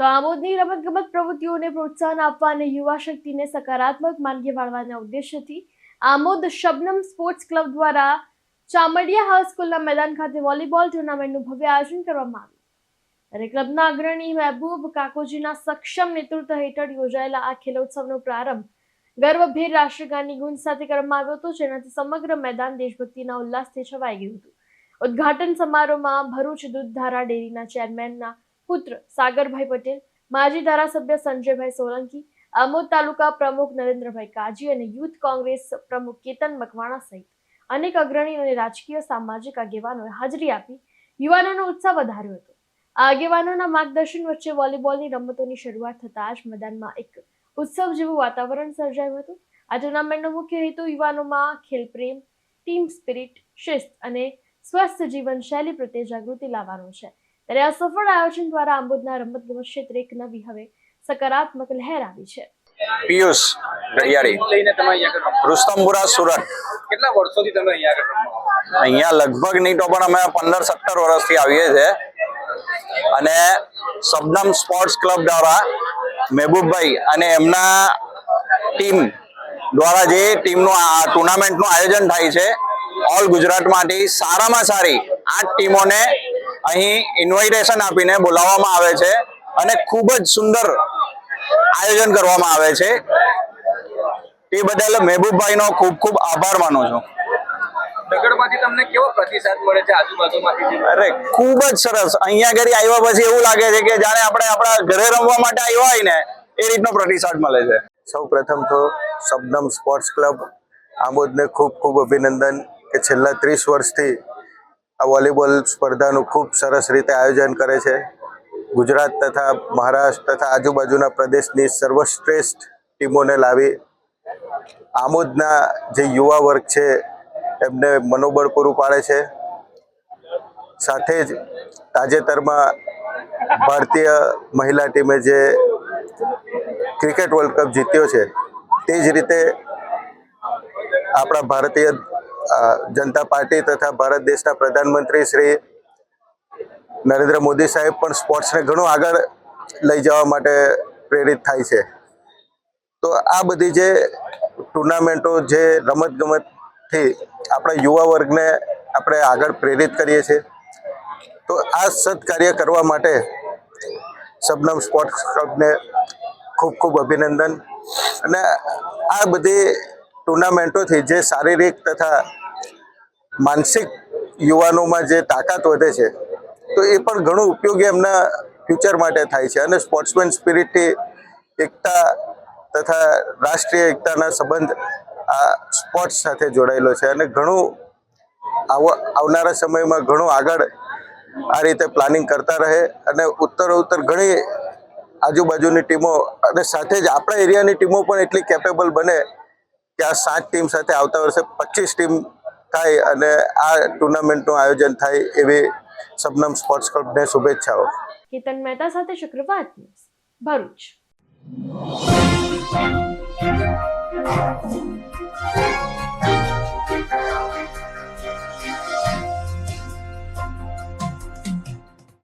તો આમોદની રમતગમત પ્રવૃત્તિઓને પ્રોત્સાહન આપવા અને યુવા શક્તિને સકારાત્મક માર્ગે વાળવાના ઉદ્દેશ્યથી આમોદ શબનમ સ્પોર્ટ્સ ક્લબ દ્વારા ચામડિયા હાઈસ્કૂલના મેદાન ખાતે વોલીબોલ ટુર્નામેન્ટનું ભવ્ય આયોજન કરવામાં આવ્યું. અને ક્લબના અગ્રણી મહેબૂબ કાકોજીના સક્ષમ નેતૃત્વ હેઠળ યોજાયેલા આ ખેલોત્સવનો પ્રારંભ ગર્વભેર રાષ્ટ્રગાનની ગુંજ સાથે કરવામાં આવ્યો હતો, જેનાથી સમગ્ર મેદાન દેશભક્તિના ઉલ્લાસથી છવાઈ ગયું હતું. ઉદ્ઘાટન સમારોહમાં ભરૂચ દૂધધારા ડેરીના ચેરમેનના પુત્ર સાગરભાઈ પટેલ, માજી ધારાસભ્ય સંજયભાઈ સોલંકી, આમોદ તાલુકા પ્રમુખ નરેન્દ્રભાઈ કાજી અને યુથ કોંગ્રેસ પ્રમુખ કેતન મકવાણા સહિત અનેક અગ્રણી અને રાજકીય સામાજિક આગેવાનોએ હાજરી આપી યુવાનોનો ઉત્સાહ વધાર્યો હતો. આ આગેવાનોના માર્ગદર્શન વચ્ચે વોલીબોલની રમતોની શરૂઆત થતાં જ મેદાનમાં એક ઉત્સવ જેવું વાતાવરણ સર્જાયું હતું. આ ટુર્નામેન્ટનો મુખ્ય હેતુ યુવાનોમાં ખેલપ્રેમ, ટીમ સ્પિરિટ, શિસ્ત અને સ્વસ્થ જીવનશૈલી પ્રત્યે જાગૃતિ લાવવાનો છે. ત્યારે આ સફળ આયોજન દ્વારા આંબોદના રમતગમત ક્ષેત્રે એક નવી હવે સકારાત્મક લહેર આવી છે. પિયુષ રમો? રુસ્તમપુરા સુરત. કેટલા વર્ષોથી તમે અહીંયા અહીંયા લગભગ નહીં તો પણ અમે પંદર સત્તર વર્ષથી આવીએ છીએ. અને શબનમ સ્પોર્ટ્સ ક્લબ દ્વારા મહેબૂબભાઈ અને એમના ટીમ દ્વારા જે ટીમનું આ ટુર્નામેન્ટનું આયોજન થાય છે ઓલ ગુજરાતમાંથી સારામાં સારી આઠ ટીમોને અહીં ઇન્વાઇટેશન આપીને બોલાવવામાં આવે છે અને ખૂબ જ સુંદર આયોજન કરવામાં આવે છે. એ બદલ મહેબૂબભાઈનો ખૂબ ખૂબ આભાર માનું છું. નગરમાંથી તમને કેવો પ્રતિસાદ મળે છે આજુબાજુમાંથી? અરે ખૂબ જ સરસ. અહીંયા ઘરે આવ્યા પછી એવું લાગે છે કે જાણે આપણે આપણા ઘરે રમવા માટે આવ્યા હોય ને એ રીતનો પ્રતિસાદ મળે છે. સૌ પ્રથમ તો શબનમ સ્પોર્ટ્સ ક્લબ આમોદને ખૂબ ખૂબ અભિનંદન કે છેલ્લા ત્રીસ વર્ષથી આ વોલીબોલ સ્પર્ધાનું ખૂબ સરસ રીતે આયોજન કરે છે. ગુજરાત તથા મહારાષ્ટ્ર તથા આજુબાજુના પ્રદેશની સર્વશ્રેષ્ઠ ટીમોને લાવી આમોદના જે યુવા વર્ગ છે, એમને મનોબળ પૂરું પાડે છે. સાથે જ તાજેતરમાં ભારતીય મહિલા ટીમે જે ક્રિકેટ વર્લ્ડ કપ જીત્યો છે, તે જ રીતે આપણા ભારતીય જનતા પાર્ટી તથા ભારત દેશના પ્રધાનમંત્રી શ્રી નરેન્દ્ર મોદી સાહેબ પણ સ્પોર્ટ્સને ઘણું આગળ લઈ જવા માટે પ્રેરિત થાય છે. તો આ બધી જે ટુર્નામેન્ટો, જે રમતગમતથી આપણા યુવા વર્ગને આપણે આગળ પ્રેરિત કરીએ છીએ. તો આ સત્કાર્ય કરવા માટે શબનમ સ્પોર્ટ્સ ક્લબને ખૂબ ખૂબ અભિનંદન. અને આ બધી ટુર્નામેન્ટોથી જે શારીરિક તથા માનસિક યુવાનોમાં જે તાકાત વધે છે, તો એ પણ ઘણું ઉપયોગી એમના ફ્યુચર માટે થાય છે. અને સ્પોર્ટ્સમેન સ્પિરિટથી એકતા તથા રાષ્ટ્રીય એકતાના સંબંધ આ સ્પોર્ટ્સ સાથે જોડાયેલો છે. અને ઘણું આવ- આવનારા સમયમાં ઘણું આગળ આ રીતે પ્લાનિંગ કરતા રહે અને ઉત્તરોત્તર ઘણી આજુબાજુની ટીમો અને સાથે જ આપણા એરિયાની ટીમો પણ એટલી કેપેબલ બને કે આ સાત ટીમ સાથે આવતા વર્ષે પચીસ ટીમ થાય અને આ ટુર્નામેન્ટનું આયોજન થાય એવી સબનમ સ્પોર્ટ્સ ક્લબને શુભેચ્છાઓ. કેતન મહેતા સાથે શુક્રવાર ભરૂચ.